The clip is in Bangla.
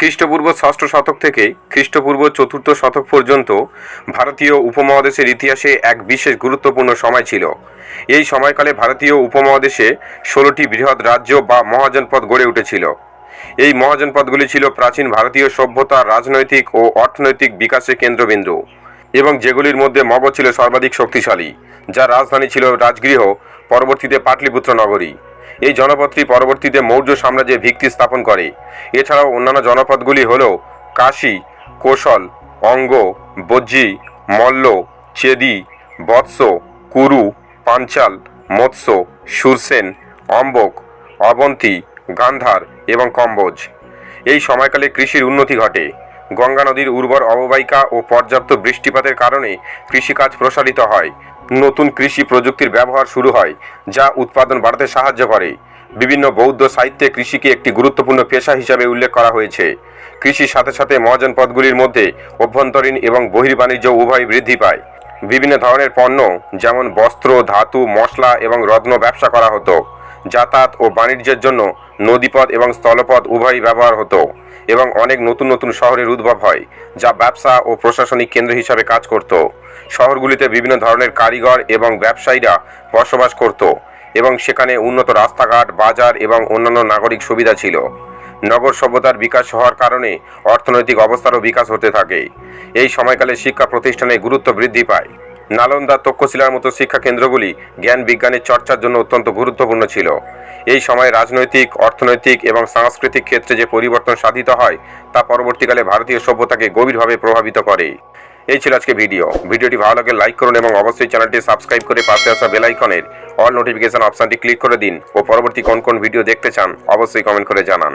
খ্রিস্টপূর্ব ষষ্ঠ শতক থেকে খ্রিস্টপূর্ব চতুর্থ শতক পর্যন্ত ভারতীয় উপমহাদেশের ইতিহাসে এক বিশেষ গুরুত্বপূর্ণ সময় ছিল। এই সময়কালে ভারতীয় উপমহাদেশে ষোলোটি বৃহৎ রাজ্য বা মহাজনপদ গড়ে উঠেছিল। এই মহাজনপদগুলি ছিল প্রাচীন ভারতীয় সভ্যতার রাজনৈতিক ও অর্থনৈতিক বিকাশের কেন্দ্রবিন্দু এবং যেগুলির মধ্যে মগধ ছিল সর্বাধিক শক্তিশালী, যার রাজধানী ছিল রাজগৃহ, পরবর্তীতে পাটলিপুত্র নগরী। এই জনপদটি পরবর্তীতে মৌর্য সাম্রাজ্যের ভিত্তি স্থাপন করে। এছাড়াও অন্যান্য জনপদগুলি হল কাশী, কৌশল, অঙ্গ, বজ্জি, মল্ল, চেদি, বৎস, কুরু, পাঞ্চাল, মৎস্য, সুরসেন, অম্বক, অবন্তী, গান্ধার এবং কম্বোজ। এই সময়কালে কৃষির উন্নতি ঘটে। গঙ্গা নদীর উর্বর অববাহিকা ও পর্যাপ্ত বৃষ্টিপাতের কারণে কৃষিকাজ প্রসারিত হয়। নতুন কৃষি প্রযুক্তির ব্যবহার শুরু হয়, যা উৎপাদন বাড়াতে সাহায্য করে। বিভিন্ন বৌদ্ধ সাহিত্যে কৃষিকে একটি গুরুত্বপূর্ণ পেশা হিসাবে উল্লেখ করা হয়েছে। কৃষির সাথে সাথে মহাজন পদগুলির মধ্যে অভ্যন্তরীণ এবং বহির্বাণিজ্য উভয় বৃদ্ধি পায়। বিভিন্ন ধরনের পণ্য, যেমন বস্ত্র, ধাতু, মশলা এবং রত্ন ব্যবসা করা হতো। যাতায়াত ও বাণিজ্যের জন্য নদীপথ এবং স্থলপথ উভয়ই ব্যবহার হতো এবং অনেক নতুন নতুন শহরের উদ্ভব হয়, যা ব্যবসা ও প্রশাসনিক কেন্দ্র হিসাবে কাজ করত। শহরগুলিতে বিভিন্ন ধরনের কারিগর এবং ব্যবসায়ীরা বসবাস করত এবং সেখানে উন্নত রাস্তাঘাট, বাজার এবং অন্যান্য নাগরিক সুবিধা ছিল। নগর সভ্যতার বিকাশ হওয়ার কারণে অর্থনৈতিক অবস্থারও বিকাশ হতে থাকে। এই সময়কালে শিক্ষা প্রতিষ্ঠানে গুরুত্ব বৃদ্ধি পায়। নালন্দা তক্ষশিলার মতো শিক্ষা কেন্দ্রগুলি জ্ঞান বিজ্ঞানের চর্চার জন্য অত্যন্ত গুরুত্বপূর্ণ ছিল। এই সময়ে রাজনৈতিক, অর্থনৈতিক এবং সাংস্কৃতিক ক্ষেত্রে যে পরিবর্তন সাধিত হয়, তা পরবর্তীকালে ভারতীয় সভ্যতাকে গভীরভাবে প্রভাবিত করে। এই ছিল আজকে ভিডিও। ভিডিওটি ভালো লাগলে লাইক করুন এবং অবশ্যই চ্যানেলটি সাবস্ক্রাইব করে পাশে আসা বেলাইকনের অল নোটিফিকেশন অপশানটি ক্লিক করে দিন। ও পরবর্তী কোন কোন ভিডিও দেখতে চান, অবশ্যই কমেন্ট করে জানান।